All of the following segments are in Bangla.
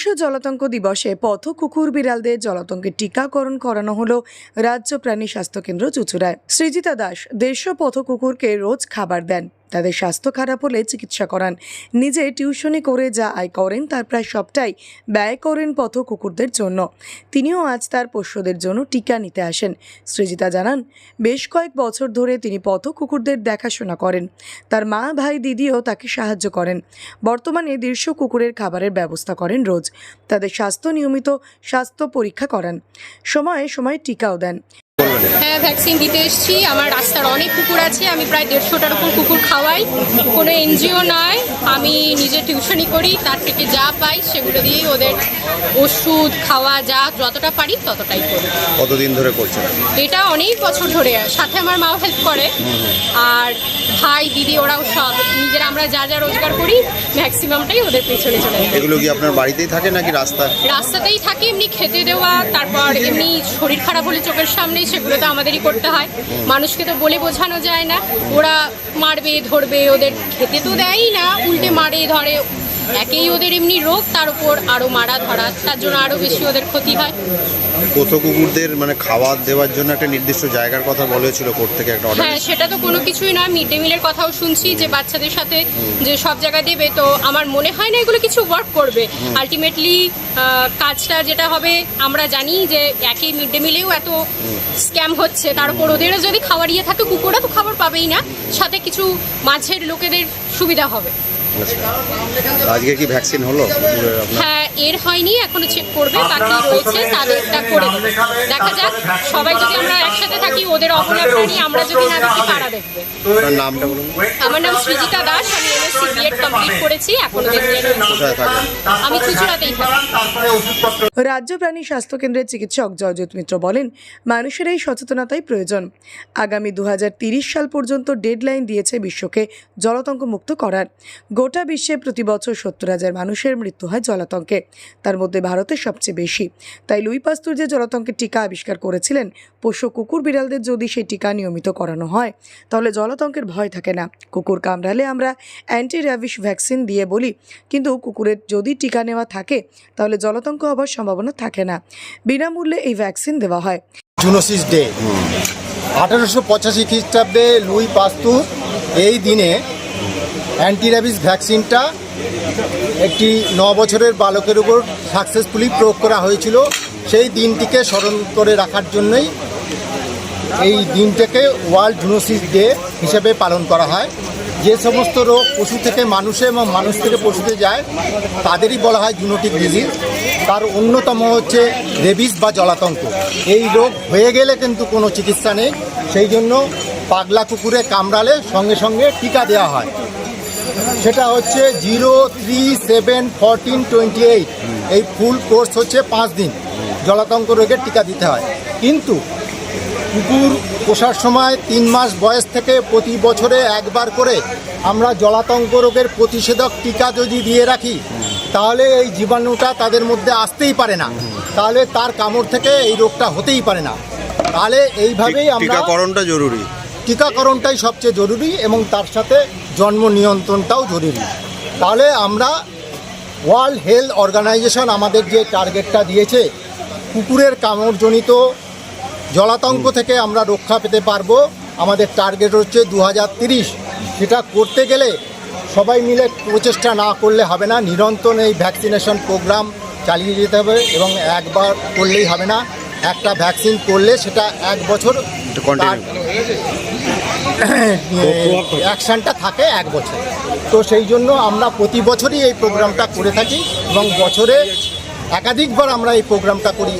বিশ্ব জলাতঙ্ক দিবসে পথ কুকুর বিড়ালদের জলাতঙ্কের টিকাকরণ করানো হলো রাজ্য প্রাণী স্বাস্থ্য কেন্দ্র চুচুড়ায়। সৃজিতা দাস দেড়শো পথ কুকুরকে রোজ খাবার দেন। তাদের স্বাস্থ্য খারাপ হলে চিকিৎসা করান। নিজে টিউশনি করে যা আয় করেন, তার প্রায় সবটাই ব্যয় করেন পথ কুকুরদের জন্য। তিনিও আজ তার পোষ্যদের জন্য টিকা নিতে আসেন। সৃজিতা জানান, বেশ কয়েক বছর ধরে তিনি পথ কুকুরদের দেখাশোনা করেন। তার মা, ভাই, দিদিও তাকে সাহায্য করেন। বর্তমানে দেড়শো কুকুরের খাবারের ব্যবস্থা করেন রোজ। তাদের স্বাস্থ্য নিয়মিত স্বাস্থ্য পরীক্ষা করান। সময়ে সময়ে টিকাও দেন। হ্যাঁ ভ্যাকসিন দিতে এসেছি। আমার রাস্তার অনেক কুকুর আছে আমি প্রায় দেড়শোটার উপর কুকুর খাওয়াই। কোনো এনজিও নয় আমি নিজে টিউশনি করি তার থেকে যা পাই সেগুলো দিয়েই ওদের ওষুধ খাওয়া যা যতটা পারি ততটাই করি। কতদিন ধরে করছেন? এটা অনেক বছর ধরে সাথে আমার মাও হেল্প করে। আর ভাই দিদি ওরাও সব নিজেরা আমরা যা যা রোজগার করি ম্যাক্সিমামটাই ওদের পেছনে চলে যায়। এগুলো কি আপনার বাড়িতেই থাকে নাকি রাস্তায়? রাস্তাতেই থাকি এমনি খেতে দেওয়া তারপর এমনি শরীর খারাপ হলে চোখের সামনে সেগুলো তো আমাদেরই করতে হয়। মানুষকে তো বলে বোঝানো যায় না। ওরা মারবে, ধরবে, ওদের খেতে তো দেয়ই না। উল্টে মারে, ধরে একেই ওদের এমনি রোগ তার উপর আরও মারা ধরা তার জন্য আরও বেশি ওদের ক্ষতি হয়। পথ কুকুরদের মানে খাবার দেওয়ার জন্য একটা নির্দিষ্ট জায়গার কথা বলেছিল কোর্ট থেকে একটা অর্ডার হ্যাঁ সেটা তো কোনো কিছুই নয় মিড ডে মিলের কথাও শুনছি যে বাচ্চাদের সাথে যে সব জায়গা দেবে তো আমার মনে হয় না এগুলো কিছু ওয়ার্ক করবে। আলটিমেটলি কাজটা যেটা হবে আমরা জানি যে একই মিড ডে মিলেও এত স্ক্যাম হচ্ছে তার উপর ওদেরও যদি খাবার ইয়ে থাকে কুকুররা তো খাবার পাবেই না। সাথে কিছু মাঝের লোকেদের সুবিধা হবে। আজকে কি ভ্যাকসিন হলো? হ্যাঁ এর হয়নি এখনও চেক করবে বাকি রয়েছে তাদেরটা করে দেখা যাক সবাই যদি আমরা একসাথে থাকি ওদের প্রাণী আমরা যদি না দেখি তারা দেখবে। নামটা বলুন। আমার নাম সৃজিতা দাস আমি এমএসসি বিএড কমপ্লিট করেছি এখনও আমি চুচুড়াতেই থাকি। রাজ্য প্রাণী স্বাস্থ্য কেন্দ্রের চিকিৎসক জয়জিৎ মিত্র বলেন মানুষের এই সচেতনতাই প্রয়োজন। আগামী দু সাল পর্যন্ত ডেডলাইন দিয়েছে বিশ্বকে জলাতঙ্ক মুক্ত করার। গোটা বিশ্বে প্রতি বছর সত্তর হাজার মানুষের মৃত্যু হয় জলাতঙ্কে। তার মধ্যে ভারতের সবচেয়ে বেশি। তাই লুই পাস্তুর যে জলাতঙ্কের টিকা আবিষ্কার করেছিলেন পোষ্য কুকুর বিড়ালদের যদি সেই টিকা নিয়মিত করানো হয় তাহলে জলাতঙ্কের ভয় থাকে না। কুকুর কামড়ালে আমরা অ্যান্টি র্যাবিস ভ্যাকসিন দিয়ে বলি কিন্তু কুকুরের যদি টিকা নেওয়া থাকে তাহলে জলাতঙ্ক হবার সম্ভাবনা থাকে না। বিনামূল্যে এই ভ্যাকসিন দেওয়া হয়। Zoonosis day. আঠারোশো পঁচাশি খ্রিস্টাব্দে লুই পাস্তুর এই দিনে অ্যান্টিরাবিস ভ্যাকসিনটা একটি ন বছরের বালকের উপর সাকসেসফুলি প্রয়োগ করা হয়েছিল। সেই দিনটিকে স্মরণ করে রাখার জন্যই এই দিনটাকে ওয়ার্ল্ড জুনোসিস ডে হিসেবে পালন করা হয়। যে সমস্ত রোগ পশু থেকে মানুষে এবং মানুষ থেকে পশুতে যায়, তাদেরই বলা হয় জুনোটিক ডিজিজ। তার অন্যতম হচ্ছে রেবিস বা জলাতঙ্ক। এই রোগ হয়ে গেলে কিন্তু কোনো চিকিৎসা নেই। সেই জন্য পাগলা কুকুরে কামড়ালে সঙ্গে সঙ্গে টিকা দেওয়া হয়। সেটা হচ্ছে zero three seven fourteen twenty eight. এই ফুল কোর্স হচ্ছে পাঁচ দিন। জলাতঙ্ক রোগের টিকা দিতে হয়। কিন্তু কুকুর পোষার সময় তিন মাস বয়স থেকে প্রতি বছরে একবার করে আমরা জলাতঙ্ক রোগের প্রতিষেধক টিকা যদি দিয়ে রাখি তাহলে এই জীবাণুটা তাদের মধ্যে আসতেই পারে না। তাহলে তার কামড় থেকে এই রোগটা হতেই পারে না। তাহলে এইভাবেই আমরা টিকাকরণটা জরুরি। টিকাকরণটাই সবচেয়ে জরুরি এবং তার সাথে জন্ম নিয়ন্ত্রণটাও জরুরি। তাহলে আমরা ওয়ার্ল্ড হেলথ অর্গানাইজেশন আমাদের যে টার্গেটটা দিয়েছে কুকুরের কামড়জনিত জলাতঙ্ক থেকে আমরা রক্ষা পেতে পারব। আমাদের টার্গেট হচ্ছে দু সেটা করতে গেলে সবাই মিলে প্রচেষ্টা না করলে হবে না। নিরন্তর এই ভ্যাকসিনেশন প্রোগ্রাম চালিয়ে যেতে হবে এবং একবার করলেই হবে না। একটা ভ্যাকসিন করলে সেটা এক বছর। অ্যাকশানটা থাকে এক বছর। তো সেই জন্য আমরা প্রতি বছরই এই প্রোগ্রামটা করে থাকি এবং বছরে একাধিকবার আমরা এই প্রোগ্রামটা করি।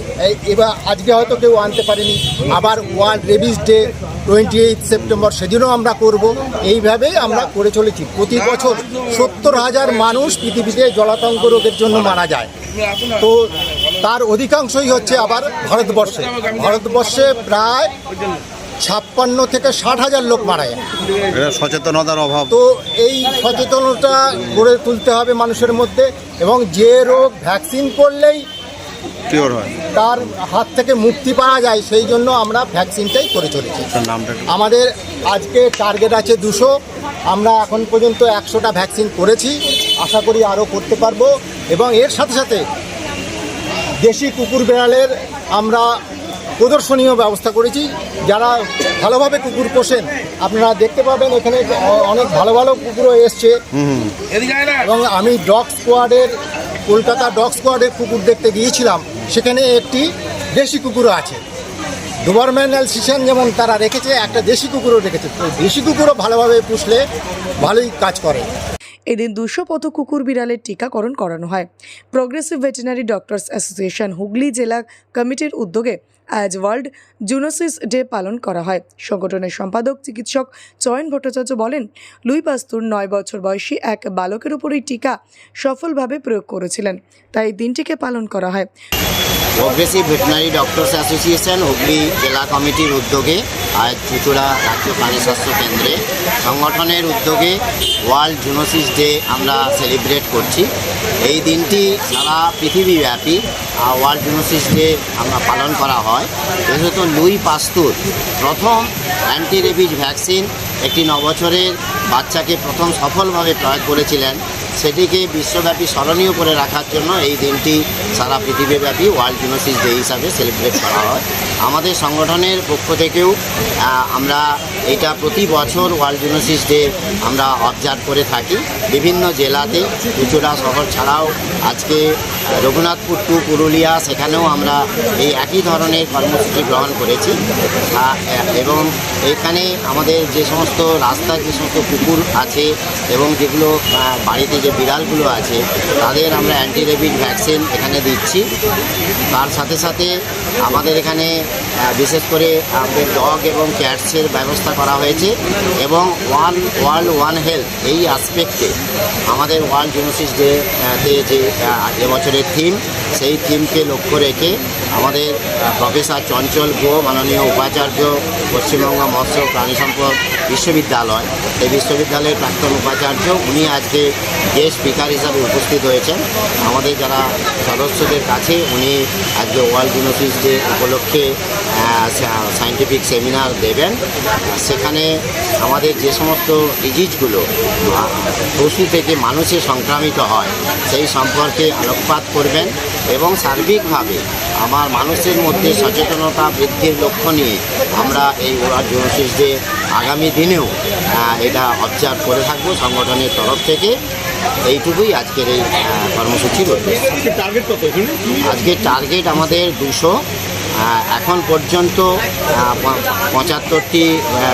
এবার আজকে হয়তো কেউ আনতে পারেনি। আবার world rabies day twenty eight September সেদিনও আমরা করব। এইভাবেই আমরা করে চলেছি। প্রতি বছর সত্তর হাজার মানুষ পৃথিবীতে জলাতঙ্ক রোগের জন্য মারা যায়। তো তার অধিকাংশই হচ্ছে আবার ভারতবর্ষে। ভারতবর্ষে প্রায় ছাপ্পান্ন থেকে ষাট হাজার লোক মারা যায়। সচেতনতার অভাব। তো এই সচেতনতা গড়ে তুলতে হবে মানুষের মধ্যে এবং যে রোগ ভ্যাকসিন করলেই কিওর হয়। তার হাত থেকে মুক্তি পাওয়া যায় সেই জন্য আমরা ভ্যাকসিনটাই করে চলেছি। আমাদের আজকে টার্গেট আছে দুশো। আমরা এখন পর্যন্ত একশোটা ভ্যাকসিন করেছি। আশা করি আরও করতে পারব। এবং এর সাথে সাথে দেশি কুকুর বিড়ালের আমরা প্রদর্শনীয় ব্যবস্থা করেছি। যারা ভালোভাবে কুকুর পোষেন, আপনারা দেখতে পাবেন এখানে অনেক ভালো ভালো কুকুরও এসছে। এবং আমি ডগ স্কোয়াডের, কলকাতা ডগ স্কোয়াডের কুকুর দেখতে গিয়েছিলাম। সেখানে একটি দেশি কুকুরও আছে। গভর্নমেন্ট অ্যাসোসিয়েশন যেমন তারা রেখেছে, একটা দেশি কুকুরও রেখেছে। দেশি কুকুরও ভালোভাবে পুষলে ভালোই কাজ করে। এদিন দুশো পথ কুকুর বিড়ালের টিকাকরণ করানো হয়। Progressive veterinary doctors association Hooghly জেলা কমিটির উদ্যোগে আজ ওয়ার্ল্ড জুনোসিস ডে পালন করা হয়। সংগঠনের সম্পাদক, চিকিৎসক চয়ন ভট্টাচার্য বলেন, লুই পাস্তুর নয় বছর বয়সী এক বালকের উপর এই টিকা সফলভাবে প্রয়োগ করেছিলেন। তাই দিনটিকে পালন করা হয়। Progressive veterinary doctors association Hooghly জেলা কমিটির উদ্যোগে আজ চুচুড়া রাজ্য প্রাণী স্বাস্থ্য কেন্দ্রে সংগঠনের উদ্যোগে ওয়ার্ল্ড জুনোসিস ডে আমরা সেলিব্রেট করছি। এই দিনটি সারা পৃথিবীব্যাপী ওয়ার্ল্ড জুনোসিস ডে আমরা পালন করা হয়। বিশেষত লুই পাস্তুর প্রথম অ্যান্টি রেবিজ ভ্যাকসিন একটি নবছরের বাচ্চাকে প্রথম সফলভাবে প্রয়োগ করেছিলেন। সেটিকে বিশ্বব্যাপী স্মরণীয় করে রাখার জন্য এই দিনটি সারা পৃথিবীব্যাপী ওয়ার্ল্ড জুনোসিস ডে হিসাবে সেলিব্রেট করা হয়। আমাদের সংগঠনের পক্ষ থেকেও আমরা এটা প্রতি বছর ওয়ার্ল্ড জুনোসিস ডে আমরা অবজার্ভ করে থাকি। বিভিন্ন জেলাতে চুচুড়া শহর ছাড়াও আজকে রঘুনাথপুর টু পুরুলিয়া, সেখানেও আমরা এই একই ধরনের কর্মসূচি গ্রহণ করেছি। এবং এখানে আমাদের যে সমস্ত রাস্তার যে সমস্ত কুকুর আছে এবং যেগুলো বাড়িতে যে বিড়ালগুলো আছে, তাদের আমরা অ্যান্টি রেবিড ভ্যাকসিন এখানে দিচ্ছি। তার সাথে সাথে আমাদের এখানে বিশেষ করে আমাদের ডগ এবং ক্যাটসের ব্যবস্থা করা হয়েছে এবং ওয়ান ওয়ার্ল্ড ওয়ান হেলথ এই আসপেক্টে আমাদের ওয়ার্ল্ড জেনোসিস ডে তে যে এবছরের থিম সেই থিমকে লক্ষ্য রেখে আমাদের প্রফেসর চঞ্চল গো মাননীয় উপাচার্য, পশ্চিমবঙ্গ মৎস্য প্রাণী সম্পদ বিশ্ববিদ্যালয়, এই বিশ্ববিদ্যালয়ের প্রাক্তন উপাচার্য, উনি আজকে গেস্ট স্পিকার হিসাবে উপস্থিত হয়েছেন, আমাদের যারা সদস্যদের কাছে উনি আজকে ওয়ার্ল্ড জেনোসিস ডে উপলক্ষে সায়েন্টিফিক সেমিনার দেবেন। সেখানে আমাদের যে সমস্ত ডিজিজগুলো পশু থেকে মানুষে সংক্রামিত হয়, সেই সম্পর্কে আলোকপাত করবেন এবং সার্বিকভাবে আমার মানুষের মধ্যে সচেতনতা বৃদ্ধির লক্ষ্য নিয়ে আমরা এই ওয়ার্ল্ড জোনোসিস ডে আগামী দিনেও এটা অবজার্ভ করে থাকব সংগঠনের তরফ থেকে। এইটুকুই আজকের এই কর্মসূচি রয়েছে আজকে আজকের টার্গেট আমাদের দুশো এখন পর্যন্ত পঁচাত্তরটি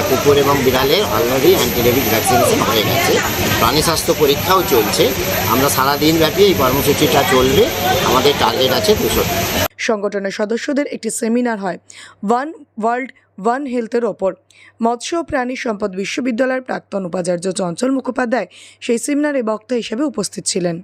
কুকুর এবং বিড়ালের অলরেডি অ্যান্টিরেবিক ভ্যাকসিনেশন হয়ে গেছে। প্রাণী স্বাস্থ্য পরীক্ষাও চলছে। আমরা সারা দিন ব্যাপী এই কর্মসূচিটা চলবে। আমাদের টার্গেট আছে দুশো। সংগঠনের সদস্যদের একটি সেমিনার হয় ওয়ান ওয়ার্ল্ড ওয়ান হেলথের ওপর। মৎস্য ও প্রাণী সম্পদ বিশ্ববিদ্যালয়ের প্রাক্তন উপাচার্য চঞ্চল মুখোপাধ্যায় সেই সেমিনারে বক্তা হিসেবে উপস্থিত ছিলেন।